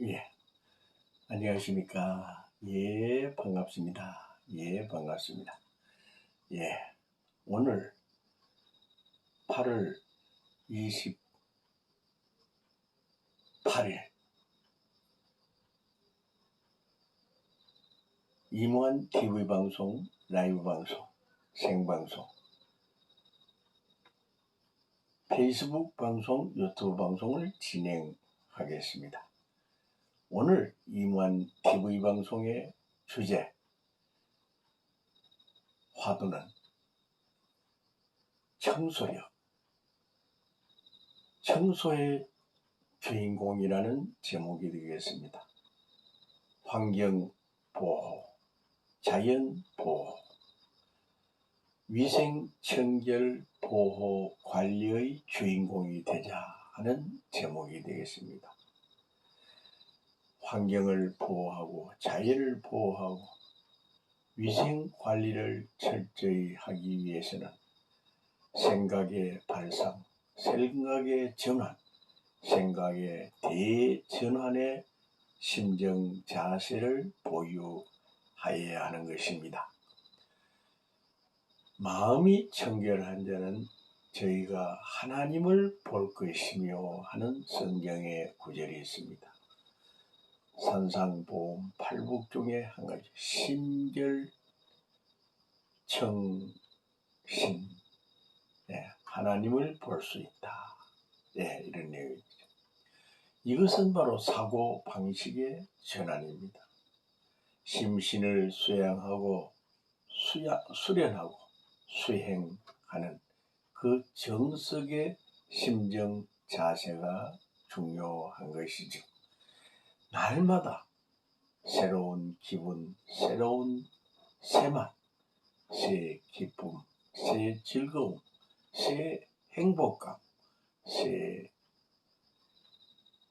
예. 안녕하십니까. 예, 반갑습니다. 예, 반갑습니다. 예. 오늘 8월 28일 이무한 TV 방송, 라이브 방송, 생방송, 페이스북 방송, 유튜브 방송을 진행하겠습니다. 오늘 이무한 TV 방송의 주제 화두는 청소력, 청소의 주인공이라는 제목이 되겠습니다. 환경 보호, 자연 보호, 위생 청결 보호 관리의 주인공이 되자 하는 제목이 되겠습니다. 환경을 보호하고 자연을 보호하고 위생 관리를 철저히 하기 위해서는 생각의 발상, 생각의 전환, 생각의 대전환의 심정 자세를 보유하여야 하는 것입니다. 마음이 청결한 자는 저희가 하나님을 볼 것이며 하는 성경의 구절이 있습니다. 산상보험 팔북 중에 한 가지 신결 청신 네, 하나님을 볼 수 있다. 네, 이런 내용이죠. 이것은 바로 사고 방식의 전환입니다. 심신을 수양하고 수야, 수련하고 수행하는 그 정석의 심정 자세가 중요한 것이죠. 날마다 새로운 기분, 새로운 새맛, 새 기쁨, 새 즐거움, 새 행복감, 새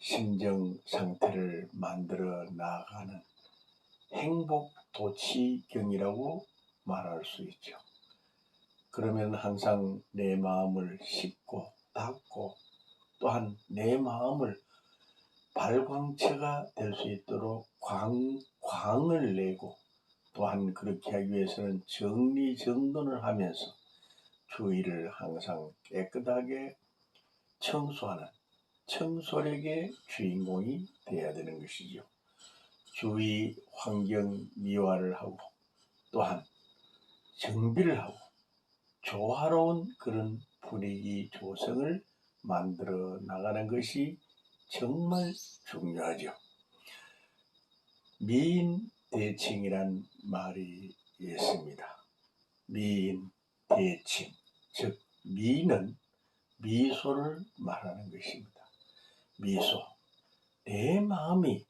심정 상태를 만들어 나가는 행복 도치경이라고 말할 수 있죠. 그러면 항상 내 마음을 씻고 닦고 또한 내 마음을 발광체가 될 수 있도록 광, 광을 내고 또한 그렇게 하기 위해서는 정리정돈을 하면서 주위를 항상 깨끗하게 청소하는 청소력의 주인공이 되어야 되는 것이죠. 주위 환경 미화를 하고 또한 정비를 하고 조화로운 그런 분위기 조성을 만들어 나가는 것이 정말 중요하죠. 미인 대칭이란 말이 있습니다. 미인 대칭, 즉 미는 미소를 말하는 것입니다. 미소, 내 마음이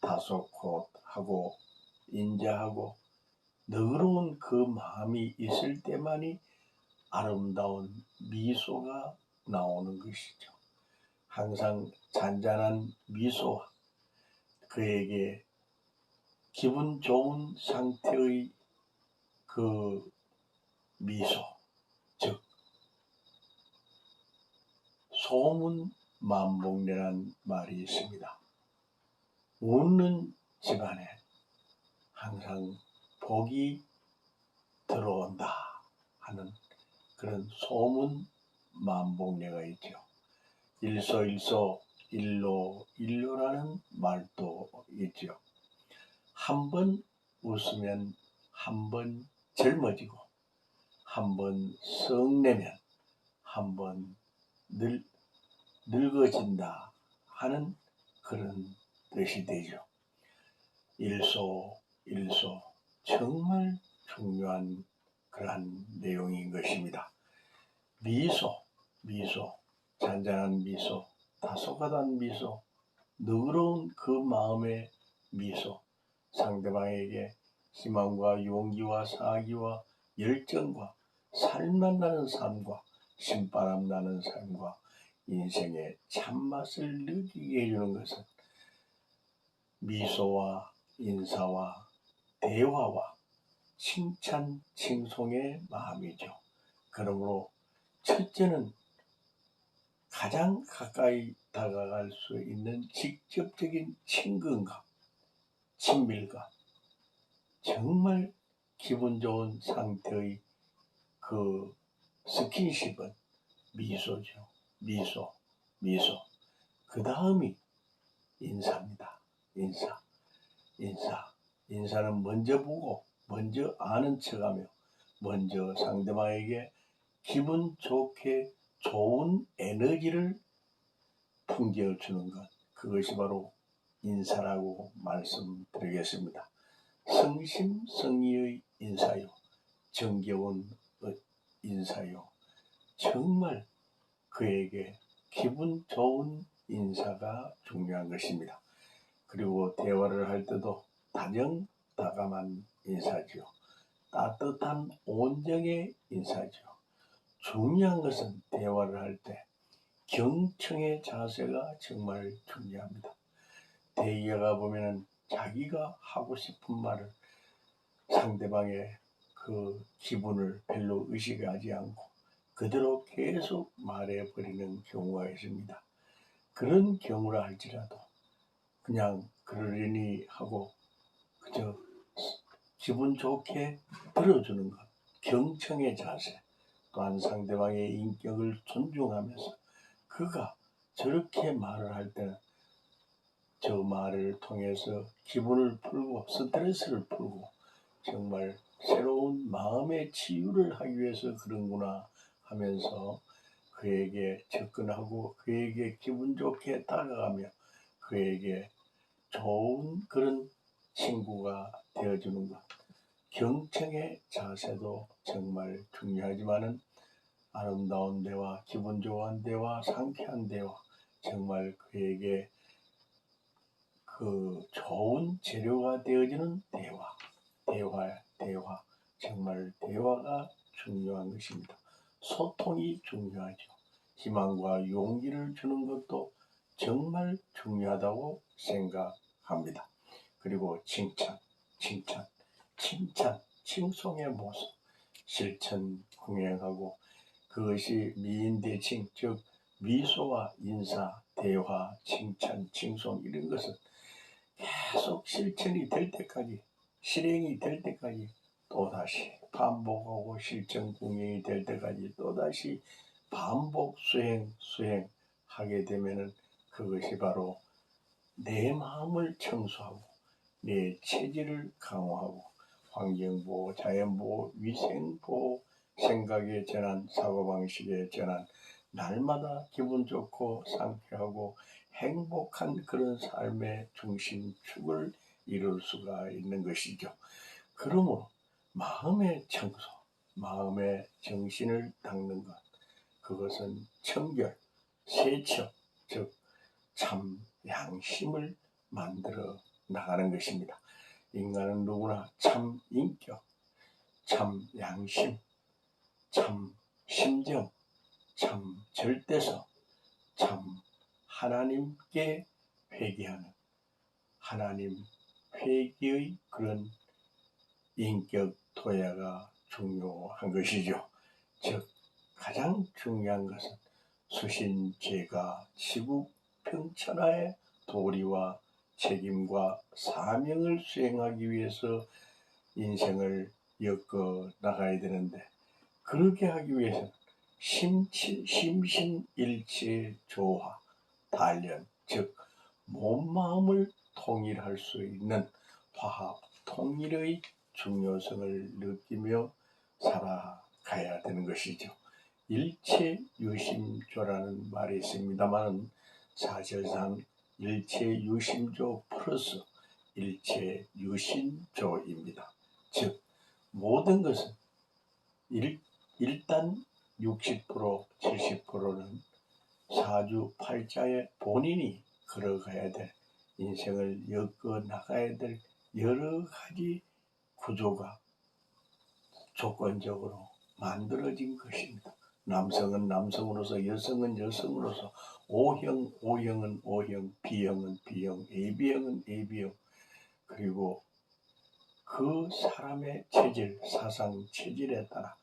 다소곳하고 인자하고 너그러운 그 마음이 있을 때만이 아름다운 미소가 나오는 것이죠. 항상 잔잔한 미소와 그에게 기분 좋은 상태의 그 미소, 즉 소문 만복내란 말이 있습니다. 웃는 집안에 항상 복이 들어온다 하는 그런 소문 만복내가 있죠. 일소일소 일로 일로라는 말도 있죠. 한 번 웃으면 한 번 젊어지고 한 번 성내면 한 번 늙, 늙어진다 하는 그런 뜻이 되죠. 일소 일소 정말 중요한 그러한 내용인 것입니다. 미소 미소 잔잔한 미소, 다소가단 미소, 너그러운 그 마음의 미소, 상대방에게 희망과 용기와 사기와 열정과 살맛 나는 삶과 신바람 나는 삶과 인생의 참맛을 느끼게 해주는 것은 미소와 인사와 대화와 칭찬, 칭송의 마음이죠. 그러므로 첫째는 가장 가까이 다가갈 수 있는 직접적인 친근감, 친밀감, 정말 기분 좋은 상태의 그 스킨십은 미소죠. 미소, 미소. 그 다음이 인사입니다. 인사, 인사. 인사는 먼저 보고, 먼저 아는 척하며, 먼저 상대방에게 기분 좋게 좋은 에너지를 풍겨주는 것. 그것이 바로 인사라고 말씀드리겠습니다. 성심성의의 인사요. 정겨운 인사요. 정말 그에게 기분 좋은 인사가 중요한 것입니다. 그리고 대화를 할 때도 다정다감한 인사죠. 따뜻한 온정의 인사죠. 중요한 것은 대화를 할 때 경청의 자세가 정말 중요합니다. 대의가 보면은 자기가 하고 싶은 말을 상대방의 그 기분을 별로 의식하지 않고 그대로 계속 말해버리는 경우가 있습니다. 그런 경우라 할지라도 그냥 그러려니 하고 그저 기분 좋게 들어주는 것, 경청의 자세, 또한 상대방의 인격을 존중하면서 그가 저렇게 말을 할 때는 저 말을 통해서 기분을 풀고 스트레스를 풀고 정말 새로운 마음의 치유를 하기 위해서 그런구나 하면서 그에게 접근하고 그에게 기분 좋게 다가가며 그에게 좋은 그런 친구가 되어주는 것. 경청의 자세도 정말 중요하지만은 아름다운 대화, 기분 좋은 대화, 상쾌한 대화, 정말 그에게 그 좋은 재료가 되어지는 대화, 대화, 대화. 정말 대화가 중요한 것입니다. 소통이 중요하죠. 희망과 용기를 주는 것도 정말 중요하다고 생각합니다. 그리고 칭찬, 칭찬, 칭찬, 칭송의 모습, 실천 흥행하고 그것이 미인대칭, 즉 미소와 인사, 대화, 칭찬, 칭송 이런 것은 계속 실천이 될 때까지 실행이 될 때까지 또다시 반복하고 실천 공연이 될 때까지 또다시 반복 수행 수행하게 되면은 그것이 바로 내 마음을 청소하고 내 체질을 강화하고 환경보호, 자연보호, 위생보호, 생각의 전환, 사고방식의 전환, 날마다 기분 좋고 상쾌하고 행복한 그런 삶의 중심축을 이룰 수가 있는 것이죠. 그러므로 마음의 청소, 마음의 정신을 닦는 것, 그것은 청결, 세척, 즉 참 양심을 만들어 나가는 것입니다. 인간은 누구나 참 인격, 참 양심, 참 심정, 참 절대성, 참 하나님께 회개하는 하나님 회개의 그런 인격 토야가 중요한 것이죠. 즉 가장 중요한 것은 수신제가 지구 평천하의 도리와 책임과 사명을 수행하기 위해서 인생을 엮어 나가야 되는데 그렇게 하기 위해서는 심치, 심신일체 조화, 단련, 즉 몸, 마음을 통일할 수 있는 화합, 통일의 중요성을 느끼며 살아가야 되는 것이죠. 일체 유심조라는 말이 있습니다만 사실상 일체 유심조 플러스 일체 유심조입니다. 즉 모든 것은 일, 일단 60% 70%는 사주 팔자에 본인이 걸어가야 될 인생을 엮어 나가야 될 여러 가지 구조가 조건적으로 만들어진 것입니다. 남성은 남성으로서, 여성은 여성으로서, O형, O형은 O형, B형은 B형, AB형은 AB형, 그리고 그 사람의 체질, 사상 체질에 따라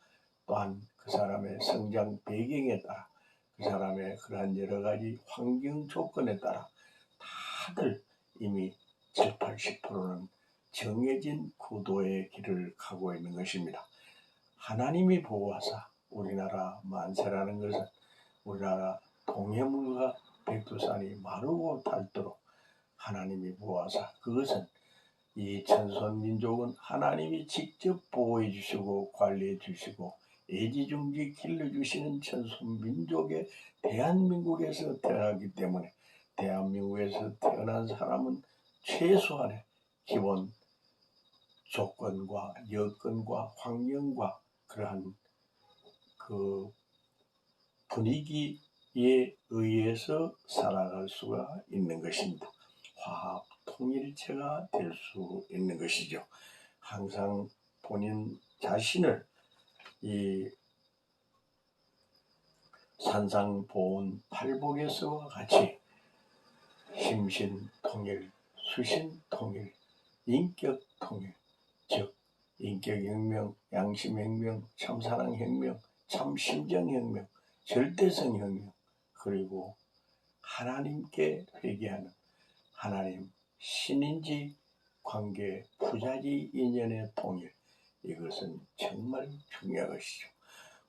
또한 그 사람의 성장 배경에 따라 그 사람의 그러한 여러 가지 환경 조건에 따라 다들 이미 7, 80%는 정해진 구도의 길을 가고 있는 것입니다. 하나님이 보호하사 우리나라 만세라는 것은 우리나라 동해물과 백두산이 마르고 닳도록 하나님이 보호하사 그것은 이 천선 민족은 하나님이 직접 보호해 주시고 관리해 주시고 애지중지 길러주시는 천선 민족의 대한민국에서 태어나기 때문에 대한민국에서 태어난 사람은 최소한의 기본 조건과 여건과 환경과 그러한 그 분위기 에 의해서 살아갈 수가 있는 것입니다. 화합 통일체가 될 수 있는 것이죠. 항상 본인 자신을 이 산상보온 팔복에서와 같이 심신 통일, 수신 통일, 인격 통일, 즉 인격혁명, 양심혁명, 참사랑혁명, 참심정혁명, 절대성혁명, 그리고 하나님께 회개하는 하나님 신인지 관계 부자지 인연의 통일 이것은 정말 중요한 것이죠.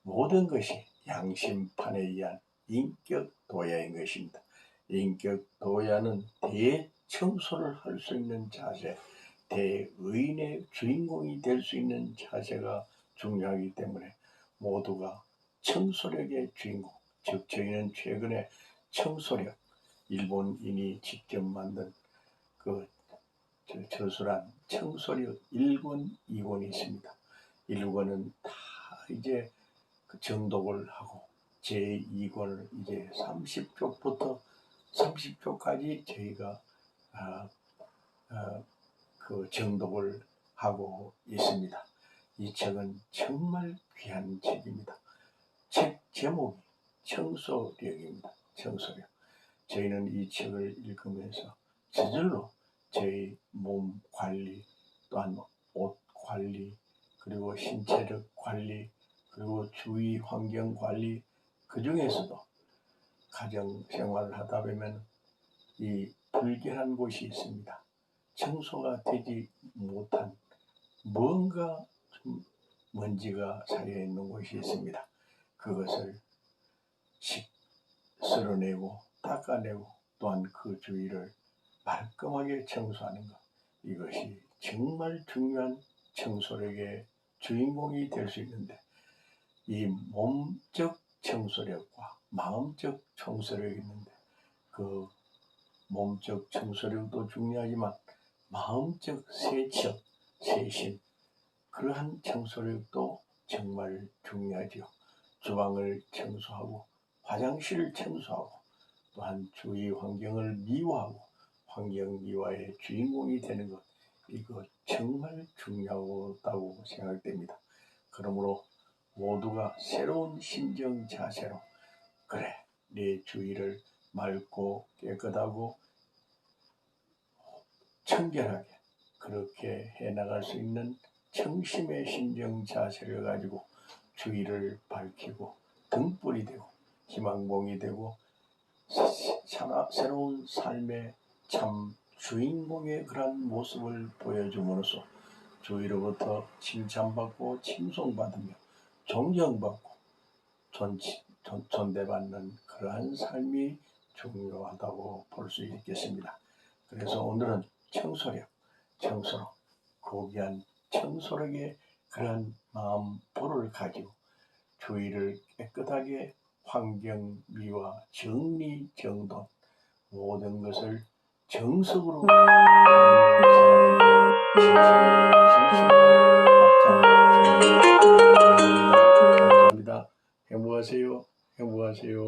모든 것이 양심판에 의한 인격 도야인 것입니다. 인격 도야는 대청소를 할 수 있는 자세, 대의인의 주인공이 될 수 있는 자세가 중요하기 때문에 모두가 청소력의 주인공, 즉 저희는 최근에 청소력, 일본인이 직접 만든 그 저- 저술한 청소력 1권, 2권이 있습니다. 1권은 다 이제 그 정독을 하고 제2권을 이제 30쪽부터 30쪽까지 저희가 아, 아, 그 정독을 하고 있습니다. 이 책은 정말 귀한 책입니다. 책 제목이 청소력입니다. 청소력. 저희는 이 책을 읽으면서 저절로 저희 몸 관리, 또한 옷 관리, 그리고 신체력 관리, 그리고 주위 환경 관리, 그 중에서도 가정 생활을 하다 보면 이 불결한 곳이 있습니다. 청소가 되지 못한 뭔가 좀 먼지가 쌓여 있는 곳이 있습니다. 그것을 식 쓸어내고 닦아내고 또한 그 주위를 말끔하게 청소하는 것 이것이 정말 중요한 청소력의 주인공이 될 수 있는데 이 몸적 청소력과 마음적 청소력이 있는데 그 몸적 청소력도 중요하지만 마음적 세척, 세심 그러한 청소력도 정말 중요하죠. 주방을 청소하고 화장실을 청소하고 또한 주위 환경을 미화하고 환경 미화의 주인공이 되는 것 이거 정말 중요하다고 생각됩니다. 그러므로 모두가 새로운 심정 자세로 그래 내 주위를 맑고 깨끗하고 청결하게 그렇게 해나갈 수 있는 청심의 심정 자세를 가지고 주위를 밝히고 등불이 되고 희망봉이 되고 사- 새로운 삶의 참 주인공의 그런 모습을 보여줌으로써 주위로부터 칭찬받고 칭송받으며 존경받고 존, 존, 존대받는 그러한 삶이 중요하다고 볼 수 있겠습니다. 그래서 오늘은 청소력, 청소로 고귀한 청소력의 그러한 마음 보를 가지고 주위를 깨끗하게 환경 미화 정리 정돈 모든 것을 정석으로 감사합니다. 행복하세요. 행복하세요.